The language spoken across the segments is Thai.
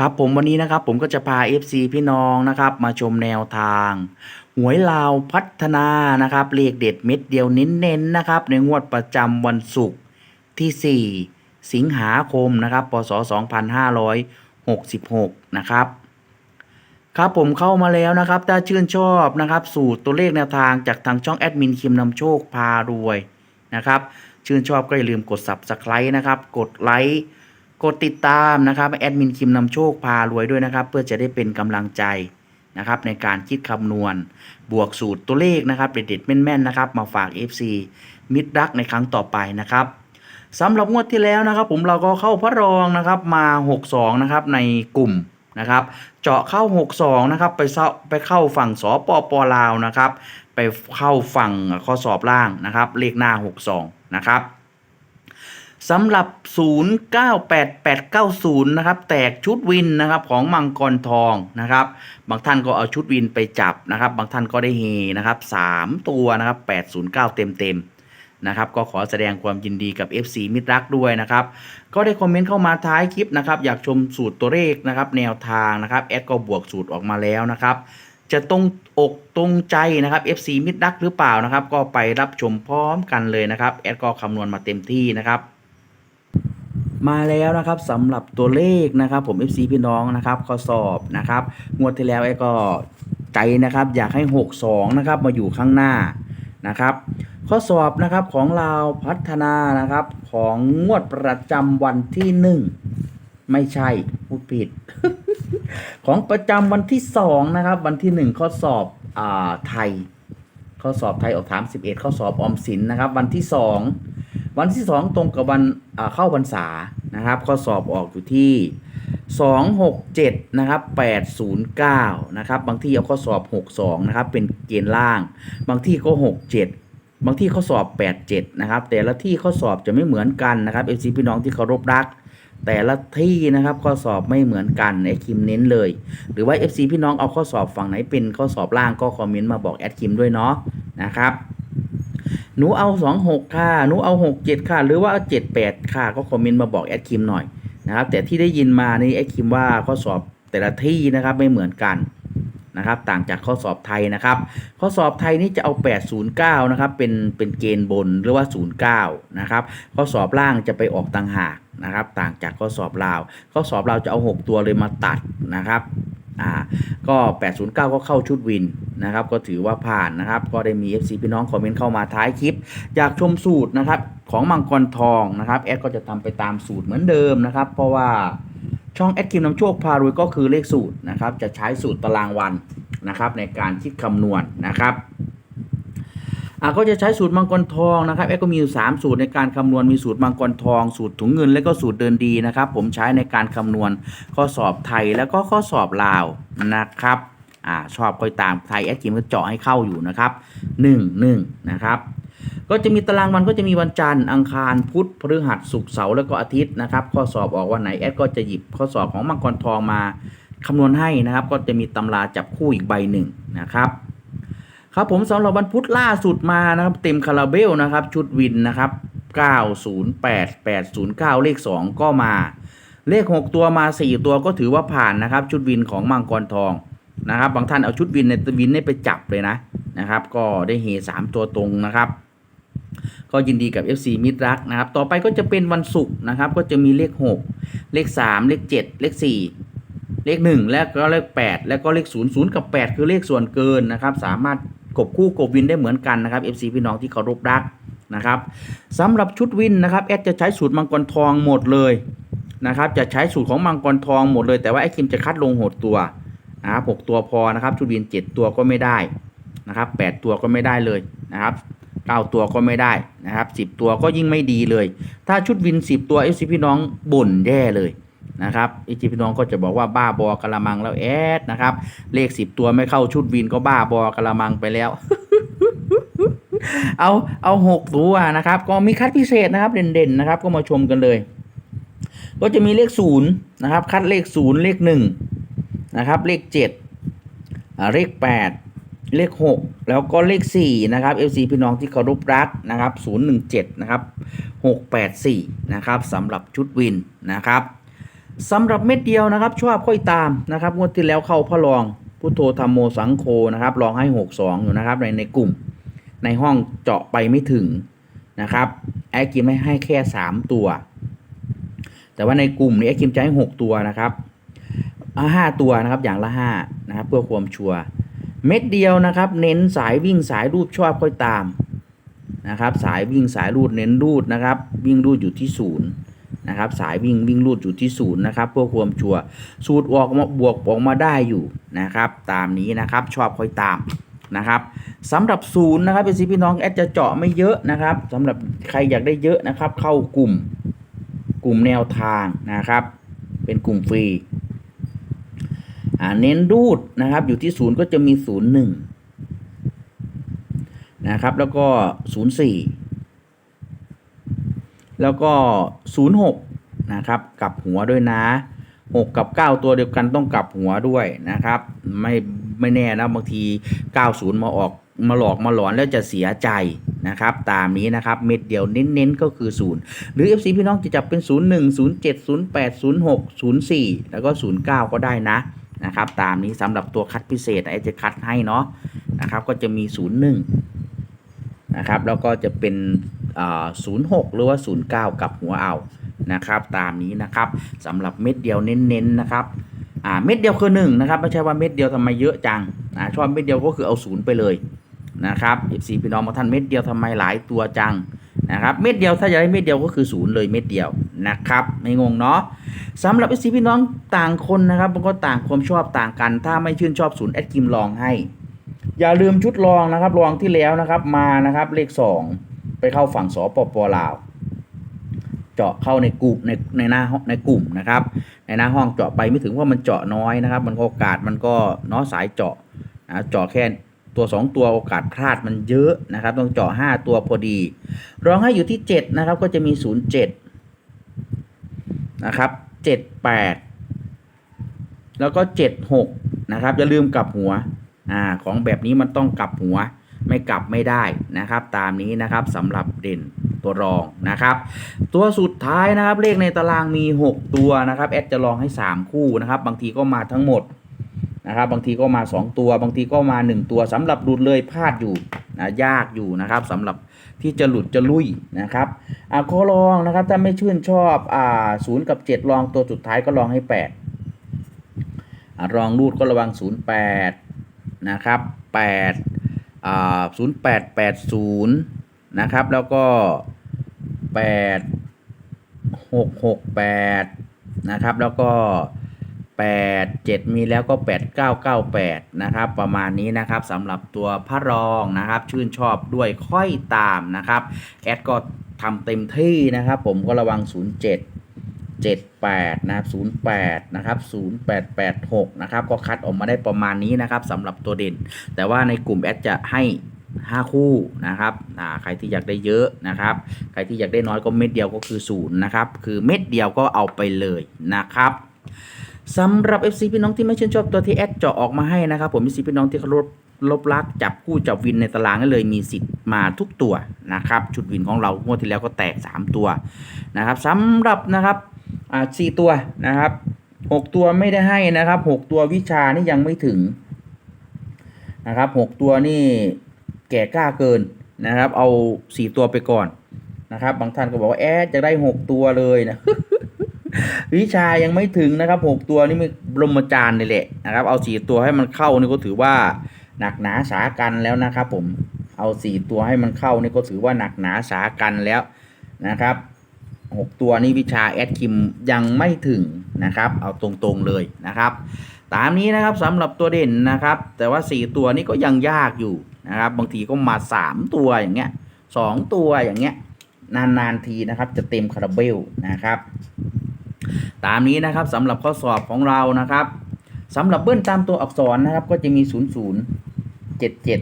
ครับผมวันนี้นะครับผมก็จะพา FC พี่น้องนะครับ มาชมแนวทาง หวยลาวพัฒนานะครับเลขเด็ดเม็ดเดียวเน้นๆนะครับ ในงวดประจำวันศุกร์ที่ 4 สิงหาคมนะครับพศ2566 นะครับครับผมเข้ามาแล้วนะครับ ถ้าชื่นชอบนะครับ สูตรตัวเลขแนวทางจากทางช่องแอดมินคิมนำโชคพารวยนะครับ ชื่นชอบก็อย่าลืมกด subscribe นะครับ กดไลค์ กดติดตามนะครับแอดมินคิมนำโชคพารวยด้วยนะครับ เพื่อจะได้เป็นกำลังใจนะครับในการคิดคำนวณบวกสูตรตัวเลขนะครับเด็ดๆแม่นๆนะครับมาฝาก FC มิตรรักในครั้งต่อไปนะครับสำหรับงวดที่แล้วนะครับ ผมเราก็เข้าพระรองนะครับมา 62 นะครับในกลุ่มนะครับ เจาะเข้า 62 นะครับไปเซาไปเข้าฝั่งสปปลาวนะครับ ไปเข้าฝั่งข้อสอบล่างนะครับ เลขหน้า 62 นะครับ สำหรับ 098890 นะครับ แตกชุดวินนะครับของมังกรทองนะครับ บางท่านก็เอาชุดวินไปจับนะครับ บางท่านก็ได้เฮนะครับ 3 ตัวนะครับ 809 เต็มเต็มๆนะครับก็ขอแสดงความยินดีกับ FC มิตรรักด้วยนะครับ ก็ได้คอมเมนต์เข้ามาท้ายคลิปนะครับ อยากชมสูตรตัวเลขนะครับ แนวทางนะครับแอดก็บวกสูตรออกมาแล้วนะครับจะตรงอกตรงใจนะครับ FC มิตรรักหรือเปล่านะครับ ก็ไปรับชมพร้อมกันเลยนะครับ แอดก็คำนวณมาเต็มที่นะครับ มาแล้วนะครับสำหรับตัวเลขนะครับ ผม FC พี่น้องนะครับข้อสอบนะครับงวดที่แล้วไอ้ก็ใจนะครับอยากให้ 62 นะครับ มาอยู่ข้างหน้านะครับ ข้อสอบนะครับของเราพัฒนานะครับ ของงวดประจำวันที่หนึ่งไม่ใช่พูดผิด ของประจำวันที่สองนะครับ วันที่หนึ่งข้อสอบอ่าไทย ข้อสอบไทยออกถามสิบเอ็ดข้อสอบออมสินนะครับ วันที่สอง วันที่สองตรงกับวันเข้าพรรษานะครับข้อสอบออกอยู่ที่สองหกเจ็ดนะครับแปดศูนย์เก้านะครับบางที่เอาข้อสอบหกสองนะครับเป็นเกณฑ์ล่าง บางที่ก็หกเจ็ดบางที่ข้อสอบ 87 นะครับ แต่ละที่ข้อสอบจะไม่เหมือนกันนะครับ FC พี่น้องที่เคารพรัก แต่ละที่นะครับข้อสอบไม่เหมือนกันไอคิมเน้นเลย หรือว่า FC พี่น้องเอาข้อสอบฝั่งไหนเป็นข้อสอบล่างก็คอมเมนต์มาบอกแอดคิมด้วยเนาะนะครับ หนูเอา26ค่ะ หนูเอา67ค่ะ หรือว่าเอา78ค่ะ ก็คอมเมนต์มาบอกแอดคิมหน่อยนะครับ แต่ที่ได้ยินมานี่แอดคิมว่าข้อสอบแต่ละที่นะครับไม่เหมือนกันนะครับ ต่างจากข้อสอบไทยนะครับ ข้อสอบไทยนี่จะเอา 809 นะครับ เป็น เป็นเกณฑ์บนหรือว่า 09 นะครับ ข้อสอบล่างจะไปออกต่างหากนะครับ ต่างจากข้อสอบลาว ข้อสอบลาวจะเอา 6 ตัวเลยมาตัดนะครับ อ่าก็ 809 ก็เข้าชุดวินนะครับ ก็ถือว่าผ่านนะครับ ก็ได้มี FC พี่น้องคอมเมนต์เข้ามาท้ายคลิป อยากชมสูตรนะครับ ของมังกรทองนะครับแอดก็จะทำไปตามสูตรเหมือนเดิมนะครับ เพราะว่าช่องแอดคิมนำโชคพารวยก็คือเลขสูตรนะครับ จะใช้สูตรตารางวันนะครับในการคิดคำนวณนะครับ ก็จะใช้สูตรมังกรทองนะครับแอดก็มีอยู่สามสูตรในการคำนวณมีสูตรมังกรทอง สูตรถุงเงิน และก็สูตรเดินดีนะครับ ผมใช้ในการคำนวณข้อสอบไทยแล้วก็ข้อสอบลาวนะครับอ่าชอบค่อยตามไทยแอดกิมก็เจาะให้เข้าอยู่นะครับหนึ่งหนึ่งนะครับก็จะมีตารางวันก็จะมีวันจันทร์อังคารพุธพฤหัสศุกร์เสาร์แล้วก็อาทิตย์นะครับ ข้อสอบออกวันไหนแอดก็จะหยิบข้อสอบของมังกรทองมาคำนวณให้นะครับ ก็จะมีตำราจับคู่อีกใบหนึ่งนะครับ ครับผมสำหรับวันพุธล่าสุดมานะครับเต็มคาราเบลนะครับ ชุดวินนะครับ 908 809 เลข 2 ก็มา เลข 6 ตัวมา 4 ตัวก็ถือว่าผ่านนะครับ ชุดวินของมังกรทองนะครับ บางท่านเอาชุดวินในวินนี่ไปจับเลยนะนะครับ ก็ได้เฮ3ตัวตรงนะครับก็ยินดีกับ FC มิตรรักนะครับ ต่อไปก็จะเป็นวันศุกร์นะครับ ก็จะมีเลข 6 เลข 3 เลข 7 เลข 4 เลข 1 และก็เลข 8 แล้วก็เลข 0 0 กับ 8 คือเลขส่วนเกินนะครับ สามารถ กบคู่กบวินได้เหมือนกันนะครับ FC พี่น้องที่เคารพรักนะครับสำหรับชุดวินนะครับแอดจะใช้สูตรมังกรทองหมดเลยนะครับจะใช้สูตรของมังกรทองหมดเลยแต่ว่าไอ้คิมจะคัดลงหดตัวนะครับหกตัวพอนะครับชุดวิน 7 ตัวก็ไม่ได้นะครับ8ตัวก็ไม่ได้เลยนะครับ9ตัวก็ไม่ได้นะครับ10 ตัวก็ยิ่งไม่ดีเลย ถ้าชุดวิน 10 ตัว FC พี่น้องบ่นแย่เลย นะครับอีจีพี่น้องก็จะบอกว่าบ้าบอกะละมังแล้วแอดนะครับ เลขสิบตัวไม่เข้าชุดวินก็บ้าบอกะละมังไปแล้วเอาเอาหกตัวนะครับ ก็มีคัดพิเศษนะครับเด่นๆนะครับ ก็มาชมกันเลย ก็จะมีเลขศูนย์นะครับ คัดเลขศูนย์เลขหนึ่งนะครับ เลขเจ็ดเลขแปดเลขหกแล้วก็เลขสี่นะครับ FC พี่น้องที่เคารพรักนะครับศูนย์หนึ่งเจ็ดนะครับหกแปดสี่นะครับสำหรับชุดวินนะครับ สำหรับเม็ดเดียวนะครับชอบค่อยตามนะครับงวดที่แล้วเข้าพระรองพุทโธธรรมโมสังโฆนะครับลองให้หกสองอยู่นะครับในในกลุ่ม ในห้องเจาะไปไม่ถึงนะครับแอดกิมไม่ให้แค่สามตัว แต่ว่าในกลุ่มนี้แอดกิมจะให้หกตัวนะครับอ่าห้าตัวนะครับอย่างละห้านะครับเพื่อความชัวร์เม็ดเดียวนะครับ เน้นสายวิ่งสายรูดชอบค่อยตามนะครับ สายวิ่งสายรูดเน้นรูดนะครับ วิ่งรูดอยู่ที่ศูนย์ นะครับสายวิ่งวิ่งรูดอยู่ที่ศูนย์นะครับเพื่อความชัวร์สูตรออกมาบวกออกมาได้อยู่นะครับตามนี้นะครับชอบค่อยตามนะครับสำหรับศูนย์นะครับเป็นซีพี่น้องแอดจะเจาะไม่เยอะนะครับสำหรับใครอยากได้เยอะนะครับ เข้ากลุ่มกลุ่มแนวทางนะครับ เป็นกลุ่มฟรีเน้นรูดนะครับอยู่ที่ศูนย์ก็จะมีศูนย์หนึ่งนะครับแล้วก็ศูนย์สี่ แล้วก็ศูนย์หกนะครับกลับหัวด้วยนะหกกับเก้าตัวเดียวกันต้องกลับหัวด้วยนะครับ ไม่ไม่แน่นะบางที 90 มาออกมาหลอกมาหลอนแล้วจะเสียใจนะครับ ตามนี้นะครับเม็ดเดียวเน้นๆก็คือ 0 หรือ FC พี่น้องจะจับเป็น 01 07 08 06 04 แล้วก็ 09 ก็ได้นะนะครับตามนี้สำหรับตัวคัดพิเศษไอ้จะคัดให้เนาะนะครับก็จะมี 01 นะครับแล้วก็จะเป็น 06 หรือว่า 09 กับหัวเอานะครับ ตามนี้นะครับสำหรับเม็ดเดียวเน้นๆนะครับเม็ดเดียวคือหนึ่งนะครับไม่ใช่ว่าเม็ดเดียวทำไมเยอะจังอชอบเม็ดเดียวก็คือเอาศูนย์ไปเลยนะครับสีพี่น้องบางท่านเม็ดเดียวทำไมหลายตัวจังนะครับเม็ดเดียวถ้าอยากได้เม็ดเดียวก็คือศูนย์เลยเม็ดเดียวนะครับไม่งงเนาะสำหรับสีพี่น้องต่างคนนะครับมันก็ต่างความชอบต่างกัน ถ้าไม่ชื่นชอบศูนย์แอดกิมลองให้ อย่าลืมชุดลองนะครับลองที่แล้วนะครับมานะครับเลขสอง เข้าฝั่งสปปลาว เจาะเข้าในกลุ่มในในหน้าในกลุ่มนะครับ ในหน้าห้องเจาะไปไม่ถึงว่ามันเจาะน้อยนะครับ มันโอกาสมันก็เน้อสายเจาะนะเจาะแค่ตัว 2 ตัวโอกาสพลาดมันเยอะนะครับ ต้องเจาะ5ตัวพอดี รองให้อยู่ที่ 7 นะครับ ก็จะมี 0 7 นะครับ 7 8 แล้วก็ 7 6 นะครับอย่าลืมกลับหัวอ่าของแบบนี้มันต้องกลับหัว ไม่กลับไม่ได้นะครับ ตามนี้นะครับสำหรับเด่นตัวรองนะครับ ตัวสุดท้ายนะครับเลขในตารางมี 6 ตัวนะครับแอดจะลองให้ 3 คู่นะครับ บางทีก็มาทั้งหมดนะครับบางทีก็มา 2 ตัว บางทีก็มา 1 ตัวสำหรับหลุดเลยพลาดอยู่นะยากอยู่นะครับสำหรับที่จะหลุดจะลุยนะครับอ่าข้อลองนะครับถ้าไม่ชื่นชอบอ่าศูนย์กับ 7 ลองตัวสุดท้ายก็ลองให้8อ่ารองรูดก็ระวัง 08นะครับ8 0880นะครับ แล้วก็8 6 6 8นะครับ แล้วก็8 7มีแล้วก็8 9 9 8นะครับ ประมาณนี้นะครับสำหรับตัวพระรองนะครับ ชื่นชอบด้วยค่อยตามนะครับ แอดก็ทำเต็มที่นะครับ ผมก็ระวัง 07 78 นะครับ 08 นะครับ 0886 นะครับ ก็คัดออกมาได้ประมาณนี้นะครับสำหรับตัวเด่น แต่ว่าในกลุ่มแอดจะให้ 5 คู่นะครับใครที่อยากได้เยอะนะครับ ใครที่อยากได้น้อยก็เม็ดเดียวก็คือศูนย์นะครับ คือเม็ดเดียวก็เอาไปเลยนะครับสำหรับ FC พี่น้องที่ไม่ชื่นชอบตัวที่แอดเจาะออกมาให้นะครับ ผม FC พี่น้องที่เคารพลบลักจับคู่จับวินในตารางได้เลยมีสิทธิ์มาทุกตัวนะครับ ชุดวินของเรางวดที่แล้วก็แตก 3 ตัวนะครับสำหรับนะครับ อ่าสี่ตัวนะครับหกตัวไม่ได้ให้นะครับหกตัววิชานี่ยังไม่ถึงนะครับหกตัวนี่แก่กล้าเกินนะครับ เอาสี่ตัวไปก่อนนะครับ บางท่านก็บอกว่าแอดจะได้หกตัวเลยนะวิชายังไม่ถึงนะครับหกตัวนี่มีบรมจารย์เลยแหละนะครับ เอาสี่ตัวให้มันเข้านี่ก็ถือว่าหนักหนาสากันแล้วนะครับ ผมเอาสี่ตัวให้มันเข้านี่ก็ถือว่าหนักหนาสากันแล้วนะครับ หกตัวนี้วิชาแอดคิมยังไม่ถึงนะครับ เอาตรงๆเลยนะครับ ตามนี้นะครับสำหรับตัวเด่นนะครับ แต่ว่า 4 ตัวนี้ก็ยังยากอยู่นะครับ บางทีก็มา 3 ตัวอย่างเงี้ย2ตัวอย่างเงี้ยนานๆทีนะครับจะเต็มคาราเบลนะครับ ตามนี้นะครับสำหรับข้อสอบของเรานะครับสำหรับเบิ้ลตามตัวอักษรนะครับ ก็จะมี 0 0 7 7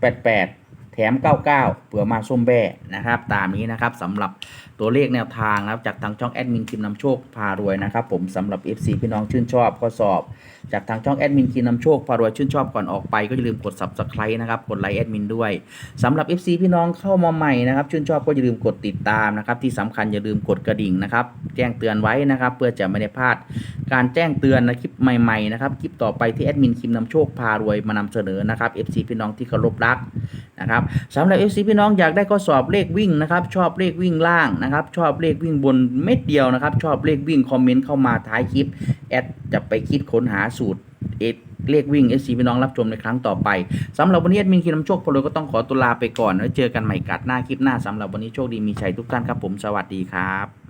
8 8 แถม 99 เผื่อมาส้มแบ่นะครับ ตามนี้นะครับสำหรับตัวเลขแนวทางนะครับจากทางช่องแอดมินคิมนำโชคพารวยนะครับผมสำหรับ FC พี่น้องชื่นชอบข้อสอบ จากทางช่องแอดมินคิมนำโชคพารวยชื่นชอบก่อนออกไปก็อย่าลืมกด subscribe นะครับกดไลค์แอดมินด้วยสำหรับ FC พี่น้องเข้ามาใหม่นะครับชื่นชอบก็อย่าลืมกดติดตามนะครับที่สำคัญอย่าลืมกดกระดิ่งนะครับแจ้งเตือนไว้นะครับเพื่อจะไม่ได้พลาด การแจ้งเตือนในคลิปใหม่ๆนะครับคลิปต่อไปที่แอดมินคิมนำโชคพารวยมานำเสนอนะครับ FC พี่น้องที่เคารพรักนะครับสำหรับ FC พี่น้องอยากได้ข้อสอบเลขวิ่งนะครับชอบเลขวิ่งล่างนะครับ ชอบเลขวิ่งบนเม็ดเดียวนะครับ ชอบเลขวิ่งคอมเมนต์เข้ามาท้ายคลิป แอดจะไปคิดค้นหาสูตรเอเลขวิ่ง FC พี่น้องรับชมในครั้งต่อไปสำหรับวันนี้มินคีนำโชคพลอยก็ต้องขอตัวลาไปก่อนแล้วเจอกันใหม่กัดหน้าคลิปหน้าสำหรับวันนี้โชคดีมีชัยทุกท่านครับผมสวัสดีครับ